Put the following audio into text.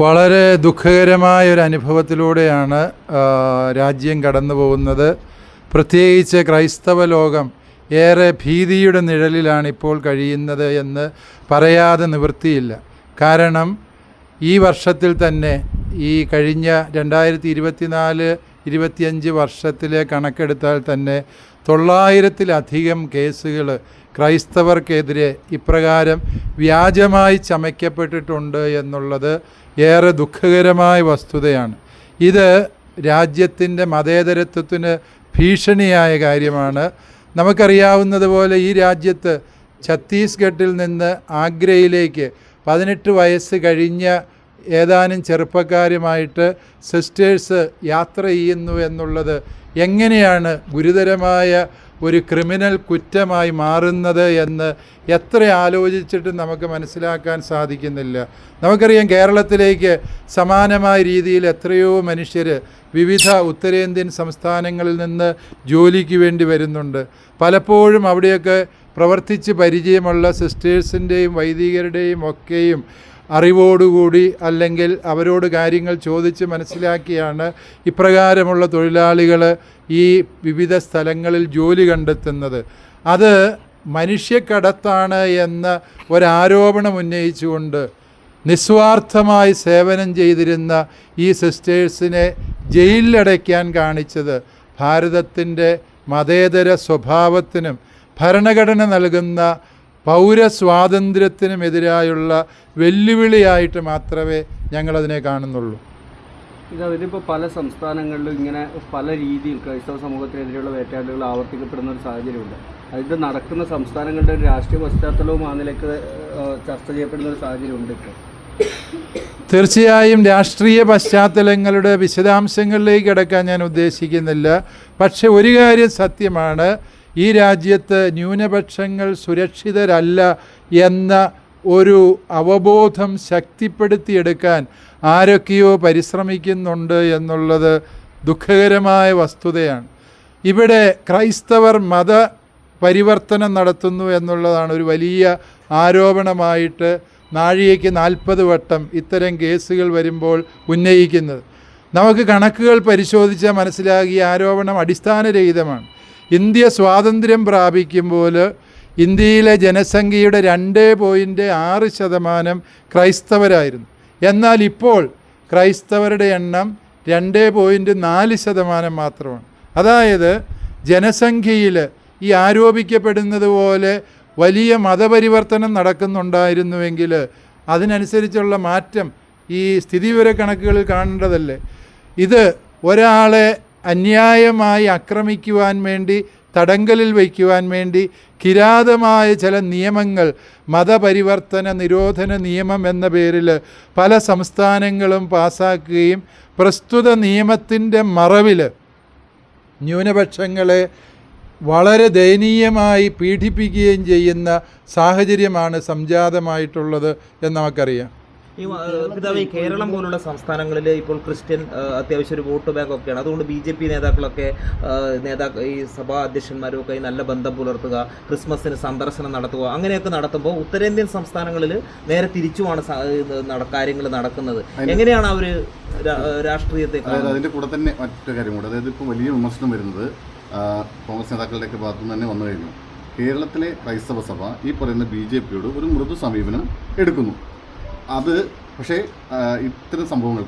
വളരെ ദുഃഖകരമായ ഒരു അനുഭവത്തിലൂടെയാണ് രാജ്യം കടന്നു പോകുന്നത്. പ്രത്യേകിച്ച് ക്രൈസ്തവ ലോകം ഏറെ ഭീതിയുടെ നിഴലിലാണ് ഇപ്പോൾ കഴിയുന്നത് എന്ന് പറയാതെ നിവൃത്തിയില്ല. കാരണം ഈ വർഷത്തിൽ തന്നെ ഈ കഴിഞ്ഞ രണ്ടായിരത്തി ഇരുപത്തിനാല് ഇരുപത്തിയഞ്ച് വർഷത്തിലെ കണക്കെടുത്താൽ തന്നെ തൊള്ളായിരത്തിലധികം കേസുകൾ ക്രൈസ്തവർക്കെതിരെ ഇപ്രകാരം വ്യാജമായി ചമയ്ക്കപ്പെട്ടിട്ടുണ്ട് എന്നുള്ളത് ഏറെ ദുഃഖകരമായ വസ്തുതയാണ്. ഇത് രാജ്യത്തിന്റെ മതേതരത്വത്തിന് ഭീഷണിയായ കാര്യമാണ്. നമുക്കറിയാവുന്നതുപോലെ ഈ രാജ്യത്ത് ഛത്തീസ്ഗഡിൽ നിന്ന് ആഗ്രയിലേക്ക് പതിനെട്ട് വയസ്സ് കഴിഞ്ഞ ഏതാനും ചെറുപ്പക്കാരുമായിട്ട് സിസ്റ്റേഴ്സ് യാത്ര ചെയ്യുന്നു എന്നുള്ളത് എങ്ങനെയാണ് ഗുരുതരമായ ഒരു ക്രിമിനൽ കുറ്റമായി മാറുന്നത് എന്ന് എത്ര ആലോചിച്ചിട്ടും നമുക്ക് മനസ്സിലാക്കാൻ സാധിക്കുന്നില്ല. നമുക്കറിയാം കേരളത്തിലേക്ക് സമാനമായ രീതിയിൽ എത്രയോ മനുഷ്യർ വിവിധ ഉത്തരേന്ത്യൻ സംസ്ഥാനങ്ങളിൽ നിന്ന് ജോലിക്ക് വേണ്ടി വരുന്നുണ്ട്. പലപ്പോഴും അവിടെയൊക്കെ പ്രവർത്തിച്ച് പരിചയമുള്ള സിസ്റ്റേഴ്സിന്റെയും വൈദികരുടെയും ഒക്കെയും അറിവോടുകൂടി അല്ലെങ്കിൽ അവരോട് കാര്യങ്ങൾ ചോദിച്ച് മനസ്സിലാക്കിയാണ് ഇപ്രകാരമുള്ള തൊഴിലാളികൾ ഈ വിവിധ സ്ഥലങ്ങളിൽ ജോലി കണ്ടെത്തുന്നത്. അത് മനുഷ്യക്കടത്താണ് എന്ന ഒരാരോപണം ഉന്നയിച്ചുകൊണ്ട് നിസ്വാർത്ഥമായി സേവനം ചെയ്തിരുന്ന ഈ സിസ്റ്റേഴ്സിനെ ജയിലിലടയ്ക്കാൻ കാണിച്ചത് ഭാരതത്തിന്റെ മതേതര സ്വഭാവത്തിനും ഭരണഘടന നൽകുന്ന പൗരസ്വാതന്ത്ര്യത്തിനുമെതിരായുള്ള വെല്ലുവിളിയായിട്ട് മാത്രമേ ഞങ്ങളതിനെ കാണുന്നുള്ളൂ. ഇത് അതിലിപ്പോൾ പല സംസ്ഥാനങ്ങളിലും ഇങ്ങനെ പല രീതിയിൽ ക്രൈസ്തവ സമൂഹത്തിനെതിരെയുള്ള വേട്ടയാടലുകൾ ആവർത്തിക്കപ്പെടുന്ന ഒരു സാഹചര്യമുണ്ട്. അതിന്റെ നടക്കുന്ന സംസ്ഥാനങ്ങളുടെ ഒരു രാഷ്ട്രീയ പശ്ചാത്തലവും ആ നിലയ്ക്ക് ചർച്ച ചെയ്യപ്പെടുന്ന ഒരു സാഹചര്യമുണ്ട് ഇപ്പോൾ തീർച്ചയായും രാഷ്ട്രീയ പശ്ചാത്തലങ്ങളുടെ വിശദാംശങ്ങളിലേക്ക് കിടക്കാൻ ഞാൻ ഉദ്ദേശിക്കുന്നില്ല. പക്ഷെ ഒരു കാര്യം സത്യമാണ്. ഈ രാജ്യത്ത് ന്യൂനപക്ഷങ്ങൾ സുരക്ഷിതരല്ല എന്ന ഒരു അവബോധം ശക്തിപ്പെടുത്തിയെടുക്കാൻ ആരൊക്കെയോ പരിശ്രമിക്കുന്നുണ്ട് എന്നുള്ളത് ദുഃഖകരമായ വസ്തുതയാണ്. ഇവിടെ ക്രൈസ്തവർ മത പരിവർത്തനം നടത്തുന്നു എന്നുള്ളതാണ് ഒരു വലിയ ആരോപണമായിട്ട് നാഴികയ്ക്ക് നാൽപ്പത് വട്ടം ഇത്തരം കേസുകൾ വരുമ്പോൾ ഉന്നയിക്കുന്നത്. നമുക്ക് കണക്കുകൾ പരിശോധിച്ചാൽ മനസ്സിലാകിയ ആരോപണം അടിസ്ഥാനരഹിതമാണ്. ഇന്ത്യ സ്വാതന്ത്ര്യം പ്രാപിക്കുമ്പോൾ ഇന്ത്യയിലെ ജനസംഖ്യയുടെ രണ്ട് പോയിന്റ് ആറ് ശതമാനം ക്രൈസ്തവരായിരുന്നു. എന്നാൽ ഇപ്പോൾ ക്രൈസ്തവരുടെ എണ്ണം രണ്ട് പോയിന്റ് നാല് ശതമാനം മാത്രമാണ്. അതായത് ജനസംഖ്യയിൽ ഈ ആരോപിക്കപ്പെടുന്നത് പോലെ വലിയ മതപരിവർത്തനം നടക്കുന്നുണ്ടായിരുന്നുവെങ്കിൽ അതിനനുസരിച്ചുള്ള മാറ്റം ഈ സ്ഥിതിവിവര കണക്കുകളിൽ കാണേണ്ടതല്ലേ? ഇത് ഒരാളെ അന്യായമായി ആക്രമിക്കുവാൻ വേണ്ടി തടങ്കലിൽ വയ്ക്കുവാൻ വേണ്ടി കിരാതമായ ചില നിയമങ്ങൾ മതപരിവർത്തന നിരോധന നിയമം എന്ന പേരിൽ പല സംസ്ഥാനങ്ങളും പാസാക്കുകയും പ്രസ്തുത നിയമത്തിന്റെ മറവിൽ ന്യൂനപക്ഷങ്ങളെ വളരെ ദയനീയമായി പീഡിപ്പിക്കുകയും ചെയ്യുന്ന സാഹചര്യമാണ് സംജാതമായിട്ടുള്ളത് എന്ന് നമുക്കറിയാം. ഈ പിതാവ് ഈ കേരളം പോലുള്ള സംസ്ഥാനങ്ങളിൽ ഇപ്പോൾ ക്രിസ്ത്യൻ അത്യാവശ്യം ഒരു വോട്ട് ബാങ്ക് ഒക്കെയാണ്. അതുകൊണ്ട് ബി ജെ പി നേതാക്കളൊക്കെ നേതാക്കൾ ഈ സഭാ അധ്യക്ഷന്മാരുമൊക്കെ ഈ നല്ല ബന്ധം പുലർത്തുക ക്രിസ്മസിന് സന്ദർശനം നടത്തുക അങ്ങനെയൊക്കെ നടത്തുമ്പോൾ ഉത്തരേന്ത്യൻ സംസ്ഥാനങ്ങളിൽ നേരെ തിരിച്ചുമാണ് കാര്യങ്ങൾ നടക്കുന്നത്. എങ്ങനെയാണ് അവർ രാഷ്ട്രീയത്തെ അതായത് അതിന്റെ കൂടെ തന്നെ മറ്റൊരു കാര്യം കൂടെ അതായത് ഇപ്പോൾ വലിയ വിമർശനം വരുന്നത് കോൺഗ്രസ് നേതാക്കളുടെയൊക്കെ ഭാഗത്തു നിന്ന് തന്നെ വന്നു കഴിഞ്ഞു. കേരളത്തിലെ ക്രൈസ്തവ സഭ ഈ പറയുന്ന ബി ജെ പിയോട് ഒരു മൃദു സമീപനം എടുക്കുന്നു. അത് പക്ഷേ ഇത്തരം സംഭവങ്ങൾ